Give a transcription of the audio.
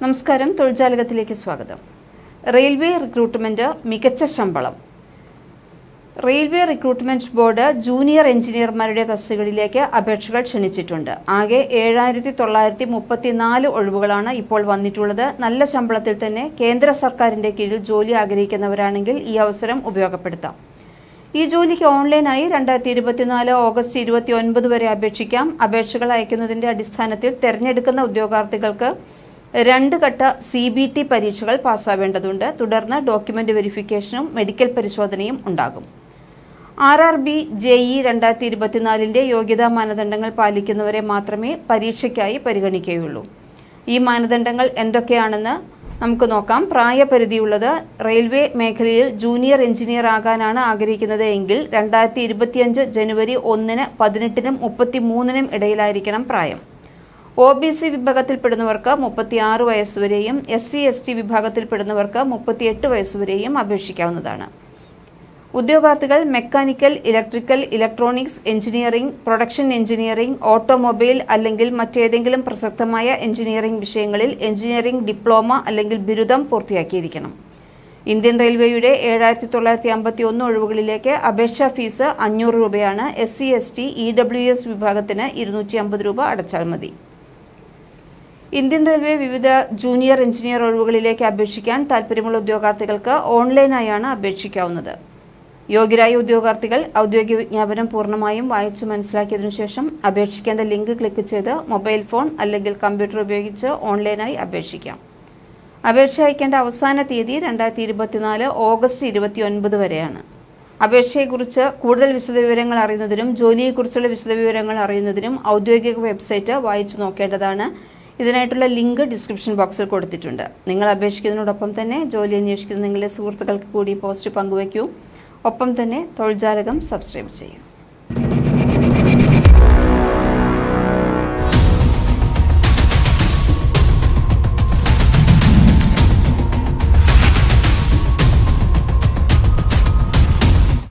നമസ്കാരം തൊഴിൽജാലകത്തിലേക്ക് സ്വാഗതം. Railway recruitment മികച്ച ശമ്പളം. റെയിൽവേ റിക്രൂട്ട്മെന്റ് ബോർഡ് ജൂനിയർ എഞ്ചിനീയർമാരുടെ തസ്തികളിലേക്ക് അപേക്ഷകൾ ക്ഷണിച്ചിട്ടുണ്ട്. ആകെ ഏഴായിരത്തി തൊള്ളായിരത്തി മുപ്പത്തിനാല് ഒഴിവുകളാണ് ഇപ്പോൾ വന്നിട്ടുള്ളത്. നല്ല ശമ്പളത്തിൽ തന്നെ കേന്ദ്ര സർക്കാരിന്റെ കീഴിൽ ജോലി ആഗ്രഹിക്കുന്നവരാണെങ്കിൽ ഈ അവസരം ഉപയോഗപ്പെടുത്താം. ഈ ജോലിക്ക് ഓൺലൈനായി രണ്ടായിരത്തി ഇരുപത്തിനാല് ഓഗസ്റ്റ് ഇരുപത്തി ഒൻപത് വരെ അപേക്ഷിക്കാം. അപേക്ഷകൾ അയക്കുന്നതിന്റെ അടിസ്ഥാനത്തിൽ തെരഞ്ഞെടുക്കുന്ന ഉദ്യോഗാർത്ഥികൾക്ക് രണ്ട് ഘട്ട സി ബി ടി പരീക്ഷകൾ പാസ്സാവേണ്ടതുണ്ട്. തുടർന്ന് ഡോക്യുമെന്റ് വെരിഫിക്കേഷനും മെഡിക്കൽ പരിശോധനയും ഉണ്ടാകും. R R B J E രണ്ടായിരത്തി ഇരുപത്തിനാലിന്റെ യോഗ്യതാ മാനദണ്ഡങ്ങൾ പാലിക്കുന്നവരെ മാത്രമേ പരീക്ഷയ്ക്കായി പരിഗണിക്കുകയുള്ളൂ. ഈ മാനദണ്ഡങ്ങൾ എന്തൊക്കെയാണെന്ന് നമുക്ക് നോക്കാം. പ്രായപരിധിയുള്ളത് റെയിൽവേ മേഖലയിൽ ജൂനിയർ എഞ്ചിനീയർ ആകാനാണ് ആഗ്രഹിക്കുന്നത് എങ്കിൽ രണ്ടായിരത്തി ഇരുപത്തിയഞ്ച് ജനുവരി ഒന്നിന് പതിനെട്ടിനും മുപ്പത്തിമൂന്നിനും ഇടയിലായിരിക്കണം പ്രായം. ഒ ബി സി വിഭാഗത്തിൽപ്പെടുന്നവർക്ക് മുപ്പത്തിയാറ് വയസ്സുവരെയും എസ് സി എസ് ടി വിഭാഗത്തിൽപ്പെടുന്നവർക്ക് മുപ്പത്തിയെട്ട് വയസ്സുവരെയും അപേക്ഷിക്കാവുന്നതാണ്. ഉദ്യോഗാർത്ഥികൾ mechanical electrical electronics engineering production engineering automobile അല്ലെങ്കിൽ മറ്റേതെങ്കിലും പ്രസക്തമായ എഞ്ചിനീയറിംഗ് വിഷയങ്ങളിൽ എഞ്ചിനീയറിംഗ് ഡിപ്ലോമ അല്ലെങ്കിൽ ബിരുദം പൂർത്തിയാക്കിയിരിക്കണം. ഇന്ത്യൻ റെയിൽവേയുടെ ഏഴായിരത്തി തൊള്ളായിരത്തി അമ്പത്തി ഒന്ന് ഒഴിവുകളിലേക്ക് അപേക്ഷാ ഫീസ് അഞ്ഞൂറ് രൂപയാണ് S C S T E W S വിഭാഗത്തിന് ഇരുന്നൂറ്റി അമ്പത് രൂപ അടച്ചാൽ മതി. ഇന്ത്യൻ റെയിൽവേ വിവിധ ജൂനിയർ എഞ്ചിനീയർ ഒഴിവുകളിലേക്ക് അപേക്ഷിക്കാൻ താൽപ്പര്യമുള്ള ഉദ്യോഗാർത്ഥികൾക്ക് ഓൺലൈനായാണ് അപേക്ഷിക്കാവുന്നത്. യോഗ്യരായ ഉദ്യോഗാർത്ഥികൾ ഔദ്യോഗിക വിജ്ഞാപനം പൂർണമായും വായിച്ചു മനസ്സിലാക്കിയതിനു ശേഷം അപേക്ഷിക്കേണ്ട ലിങ്ക് ക്ലിക്ക് ചെയ്ത് മൊബൈൽ ഫോൺ അല്ലെങ്കിൽ കമ്പ്യൂട്ടർ ഉപയോഗിച്ച് ഓൺലൈനായി അപേക്ഷിക്കാം. അപേക്ഷ അയക്കേണ്ട അവസാന തീയതി രണ്ടായിരത്തി ഇരുപത്തിനാല് ഓഗസ്റ്റ് ഇരുപത്തിയൊൻപത് വരെയാണ്. അപേക്ഷയെക്കുറിച്ച് കൂടുതൽ വിശദവിവരങ്ങൾ അറിയുന്നതിനും ജോലിയെക്കുറിച്ചുള്ള വിശദവിവരങ്ങൾ അറിയുന്നതിനും ഔദ്യോഗിക വെബ്സൈറ്റ് വായിച്ചു നോക്കേണ്ടതാണ് ഇതിനായിട്ടുള്ള ലിങ്ക് ഡിസ്ക്രിപ്ഷൻ ബോക്സിൽ കൊടുത്തിട്ടുണ്ട്. നിങ്ങൾ അപേക്ഷിക്കുന്നതിനോടൊപ്പം തന്നെ ജോലി അന്വേഷിക്കുന്ന നിങ്ങളുടെ സുഹൃത്തുക്കൾക്ക് കൂടി പോസ്റ്റ് പങ്കുവയ്ക്കൂ. ഒപ്പം തന്നെ തൊഴിൽജാലകം സബ്സ്ക്രൈബ് ചെയ്യും.